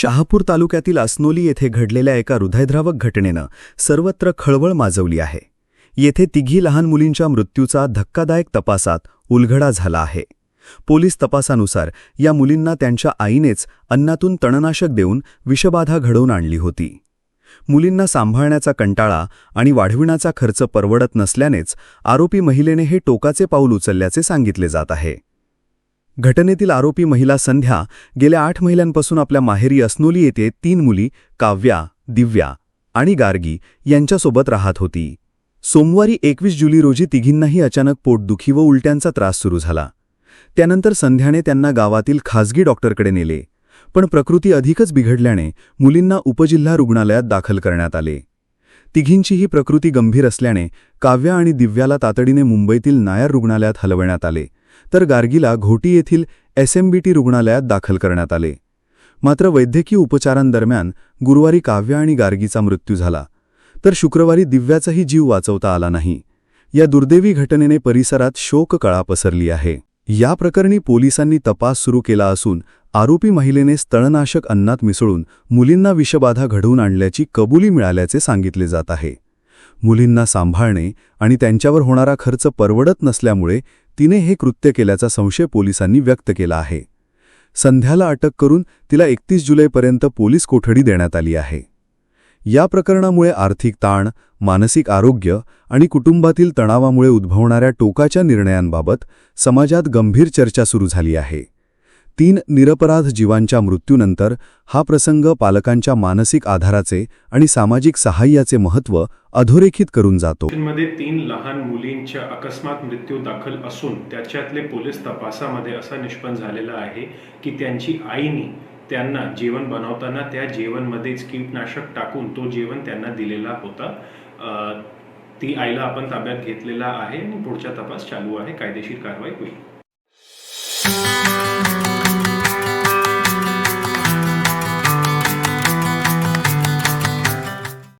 शहापूर तालुक्यातील असनोली येथे घडलेल्या एका हृदयद्रावक घटनेनं सर्वत्र खळबळ माजवली आहे. येथे तिघी लहान मुलींच्या मृत्यूचा धक्कादायक तपासात उलघडा झाला आहे. पोलीस तपासानुसार या मुलींना त्यांच्या आईनेच अन्नातून तणनाशक देऊन विषबाधा घडवून आणली होती. मुलींना सांभाळण्याचा कंटाळा आणि वाढविण्याचा खर्च परवडत नसल्यानेच आरोपी महिलेने हे टोकाचे पाऊल उचलल्याचे सांगितले जात आहे. घटनेतील आरोपी महिला संध्या गेल्या आठ महिन्यांपासून आपल्या माहेरी असनोली येथे तीन मुली काव्या दिव्या आणि गार्गी यांच्यासोबत राहत होती. सोमवारी एकवीस जुलै रोजी तिघींनाही अचानक पोटदुखी व उलट्यांचा त्रास सुरू झाला. त्यानंतर संध्याने त्यांना गावातील खासगी डॉक्टरकडे नेले पण प्रकृती अधिकच बिघडल्याने मुलींना उपजिल्हा रुग्णालयात दाखल करण्यात आले. तिघींचीही प्रकृती गंभीर असल्याने काव्या आणि दिव्याला तातडीने मुंबईतील नायर रुग्णालयात हलवण्यात आले. तर गार्गीला घोटी येथील एसएमबीटी रुग्णालयात दाखल करण्यात आले. मात्र वैद्यकीय उपचारांदरम्यान गुरुवारी काव्या आणि गार्गीचा मृत्यू झाला. तर शुक्रवारी दिव्याचाही जीव वाचवता आला नाही. या दुर्दैवी घटनेने परिसरात शोककळा पसरली आहे. या प्रकरणी पोलिसांनी तपास सुरू केला असून आरोपी महिलेने स्थळनाशक अन्नात मिसळून मुलींना विषबाधा घडवून आणल्याची कबुली मिळाल्याचे सांगितले जात आहे. मुलींना सांभाळणे आणि त्यांच्यावर होणारा खर्च परवडत नसल्यामुळे तिने हे कृत्य केल्याचा संशय पोलिसांनी व्यक्त केला आहे. संध्याला अटक करून तिला एकतीस जुलैपर्यंत पोलीस कोठडी देण्यात आली आहे. या प्रकरणामुळे आर्थिक ताण मानसिक आरोग्य आणि कुटुंबातील तणावामुळे उद्भवणाऱ्या टोकाच्या निर्णयांबाबत समाजात गंभीर चर्चा सुरू झाली आहे. तीन निरपराध जीवांच्या मृत्यूनंतर हा प्रसंग पालकांच्या मानसिक आधाराचे आणि सामाजिक सहाय्याचे महत्त्व अधोरेखित करून जातो. मध्ये तीन लहान मुलींच्या अकस्मात मृत्यू दाखल असून त्याच्यातले पोलीस तपासामध्ये असा निष्पन्न झालेला आहे की त्यांची आईनी त्यांना जेवण बनवताना त्या जेवणमध्येच कीटनाशक टाकून तो जेवण त्यांना दिलेला होता. ती आईला आपण ताब्यात घेतलेला आहे आणि पुढचा तपास चालू आहे. कायदेशीर कारवाई होईल.